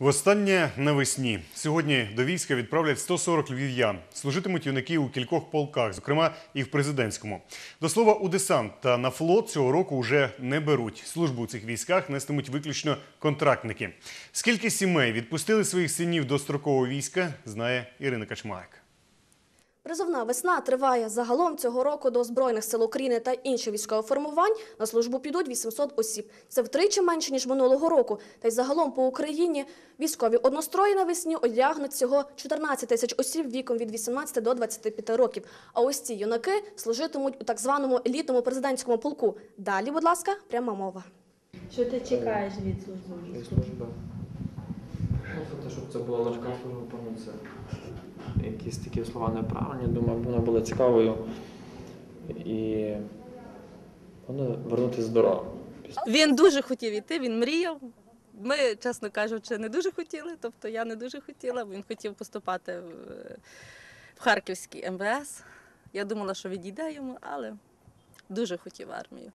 Востаннє навесні. Сьогодні до війська відправлять 140 львів'ян. Служитимуть юнаки у кількох полках, зокрема і в президентському. До слова, у десант та на флот цього року вже не беруть. Службу у цих військах нестимуть виключно контрактники. Скільки сімей відпустили своїх синів до строкового війська, знає Ірина Качмарик. Призовна весна триває. Загалом цього року до Збройних сил України та інших військових формувань на службу підуть 800 осіб. Це втричі менше, ніж минулого року. Та й загалом по Україні військові однострої навесні одягнуть всього 14 тисяч осіб віком від 18 до 25 років. А ось ці юнаки служитимуть у так званому елітному президентському полку. Далі, будь ласка, пряма мова. Що ти чекаєш від служби? І служба. Ну, те, щоб це була легка служба, це якісь такі слова неправильні. Думаю, вона була цікавою. І воно вернути здорово. Він дуже хотів іти, він мріяв. Ми, чесно кажучи, не дуже хотіли. Тобто я не дуже хотіла, він хотів поступати в, в Харківський МВС. Я думала, що відійде йому, але дуже хотів армію.